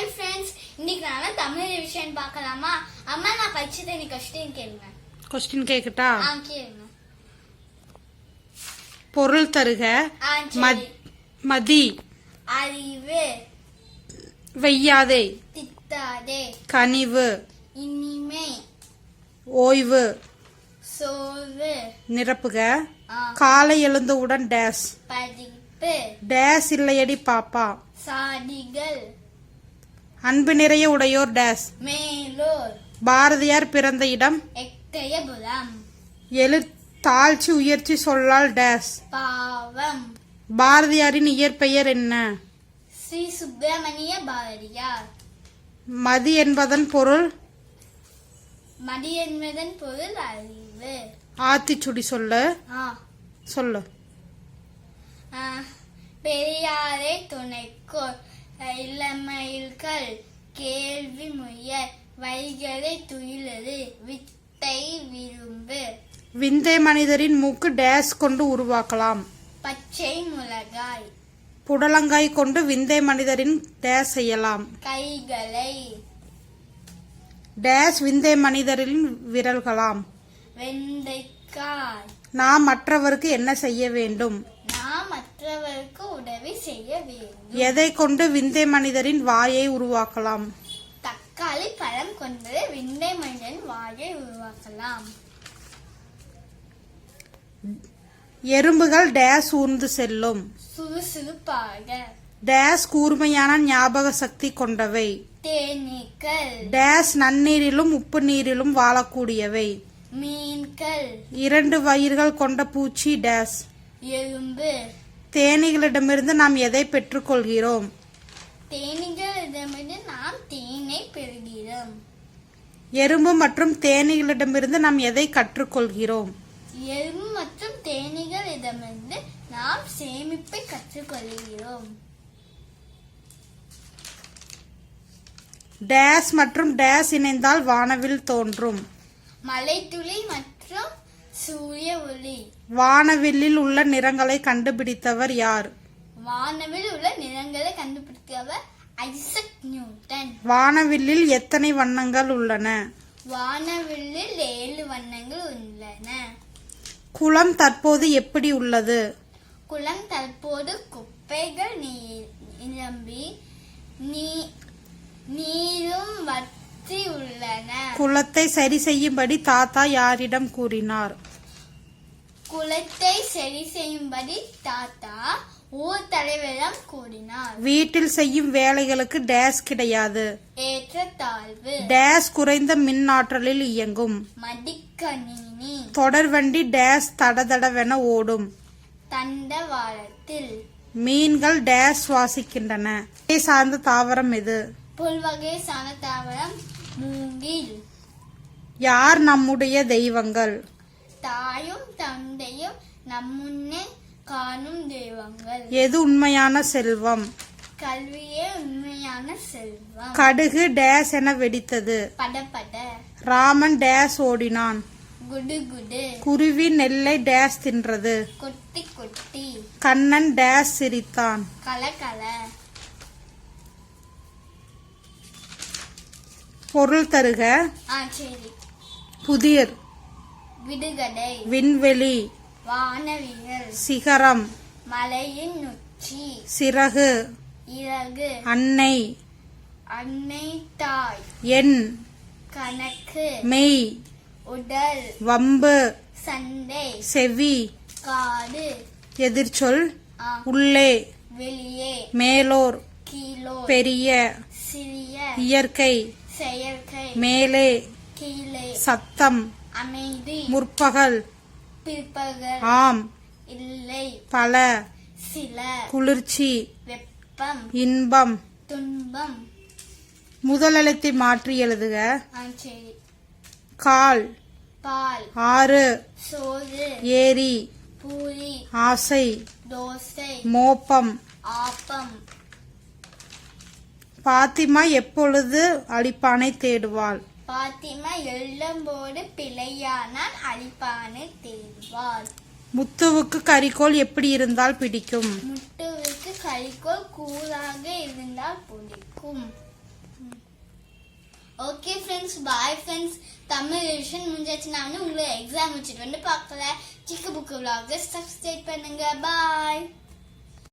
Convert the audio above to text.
Hi friends இன்னைக்கு நான் தமிழ் விஷயம் பார்க்கலாமா? அம்மா நான் படிச்சது எனக்கு கொஸ்டின் கேளுங்க. கொஸ்டின் கேட்கட்டா ஆ கேளுங்க. பொருள் தருக ஆ மத்- சரி. மதி அறிவு. வெய்யாதே தித்தாதே கனிவு இனிமை. ஓய்வு சோர்வு. நிரப்புக. ஆ, காலை எழுந்தவுடன் டேஸ் படிப்பு டேஸ் இல்லையடி பாப்பா. சாடிகள் அன்பு நிறைய உடையோர் டேஸ். மேலோர். பாரதியார் பிறந்த இடம். எட்டயபுரம் எழு தாழ்ச்சி உயர்ச்சி சொல்லால் டேஸ். பாவம். பாரதியாரின் இயற்பெயர் என்ன? ஸ்ரீ சுப்பிரமணிய பாரதியார். மதி என்பதன் பொருள்? மடி என்பதன் பொருள் அறிவு. ஆத்திச்சுடி சொல்லு. சொல்லு. பெரியாரை துணைக்கோர் இளமயில்கள் கேள்வி முயல் வைகரை துயிலது வித்தை விரும்பு. விந்தை மனிதரின் மூக்கு டேஸ் கொண்டு உருவாக்கலாம். பச்சை மிளகாய் புடலங்காய் கொண்டு விந்தை மனிதரின் டேஸ் செய்யலாம். கைகளை. டேஸ் விந்தை மனிதரின் விரல்களாம். வெண்டைக்காய் நாம் மற்றவருக்கு என்ன செய்ய வேண்டும்? மற்றவருக்கு உதவி செய்ய வேண்டும். எதை கொண்டு விந்தை மனிதரின் வாயை உருவாக்கலாம்? தக்காளி பழம் கொண்டு விண்டை மனிதன் வாயை உருவாக்கலாம். எறும்புகள் டேஸ் ஊர்ந்து செல்லும். சுறுசுறுப்பாக. டேஸ் கூர்மையான ஞாபக சக்தி கொண்டவை. தேனீக்கள். டேஸ் நன்னீரிலும் உப்பு நீரிலும் வாழக்கூடியவை. மீன்கள். இரண்டு வயிர்கள் கொண்ட பூச்சி டேஸ். எறும்பு. தேனீகளிடமிருந்து நாம் எதை பெற்றுக்கொள்கிறோம்? தேனீகளிடமிருந்து நாம் தேனை பெறுகிறோம். எறும்பு மற்றும் தேனீகளிடமிருந்து நாம் எதை கற்றுக்கொள்கிறோம்? எறும்பு மற்றும் தேனீகளிடமிருந்து நாம் சேமிப்பை கற்றுக்கொள்கிறோம். டேஸ் மற்றும் டேஸ் இணைந்தால் வானவில் தோன்றும். மலைத்துளி மற்றும் சூரிய ஒளி வானவில்லில் உள்ள நிறங்களை கண்டுபிடித்தவர் யார்? வானவில் உள்ள நிறங்களை கண்டுபிடித்தவர் ஐசக் நியூட்டன். வானவில்லில் எத்தனை வண்ணங்கள் உள்ளன? வானவில்லில் ஏழு வண்ணங்கள் உள்ளன. குளம் தற்போது எப்படி உள்ளது? குளம் தற்போது குப்பைகள் நீ- நிரம்பி நீ- நீரும் வற்றி உள்ளன. குளத்தை சரி செய்யும்படி தாத்தா யாரிடம் கூறினார்? குளத்தை சரி செய்யும்படி தாத்தா ஊர் தலைவரிடம் கூறினார். வீட்டில் செய்யும் வேலைகளுக்கு டேஸ் கிடையாது. ஏற்றத்தாழ்வு டேஸ் குறைந்த மின் ஆற்றலில் இயங்கும். மடிக்கணினி. தொடர்வண்டி டேஸ் தடதடவென ஓடும். தண்டவாளத்தில் மீன்கள் டேஸ் சுவாசிக்கின்றன. இதை சார்ந்த தாவரம் எது? புல்வகை சாண தாவரம் மூங்கில். யார் நம்முடைய தெய்வங்கள்? தாயும் தந்தையும் நம்முன்னே காணும் தெய்வங்கள். எது உண்மையான செல்வம்? கல்வியே உண்மையான செல்வம். கடுகு டேஸ் என வெடித்தது. படபட ராமன் டேஸ் ஓடினான். குடு குடு. குருவி நெல்லை டேஸ் தின்றது. கொட்டி கொட்டி. கண்ணன் டேஸ் சிரித்தான். கலகல பொருள் தருக. ஆ விடுகடை விண்வெளி. வானவியல். சிகரம். மலையின் உச்சி. சிறகு. இறகு. அன்னை. அன்னை தாய் எண். கணக்கு. மெய். உடல். வம்பு. சண்டை. செவி. காடு எதிர்ச்சொல். உள்ளே. வெளியே. மேலோர். கீழோ பெரிய. சிறிய. இயற்கை. செயற்கை. மேலே. கீழே. சத்தம். அமைதி. முற்பகல். பிற்பகல். ஆம். இல்லை. பல. சில. குளிர்ச்சி. வெப்பம். இன்பம். துன்பம். முதலெழுத்தை மாற்றி எழுதுக. கால். பால். ஆறு. சோறு. ஏரி. பூரி. ஆசை. தோசை. மோப்பம். ஆப்பம். பாத்திமா எப்பொழுது அழிப்பானை தேடுவாள்? பாத்திமா எள்ளம்போடு பிழையானால் அழிப்பானை தேடுவாள். முத்துவுக்கு கரிக்கோல் எப்படி இருந்தால் பிடிக்கும்? முட்டுவுக்கு கரிக்கோல் கூறாக இருந்தால் பிடிக்கும். Okay friends bye friends Tamil revision முடிஞ்சாச்சு நான் வந்து உங்களை எக்ஸாம் வச்சுட்டு வந்து பார்க்கல. சிக்கு புக்கு விலாக சப்ஸ்கிரைப் பண்ணுங்க. பாய்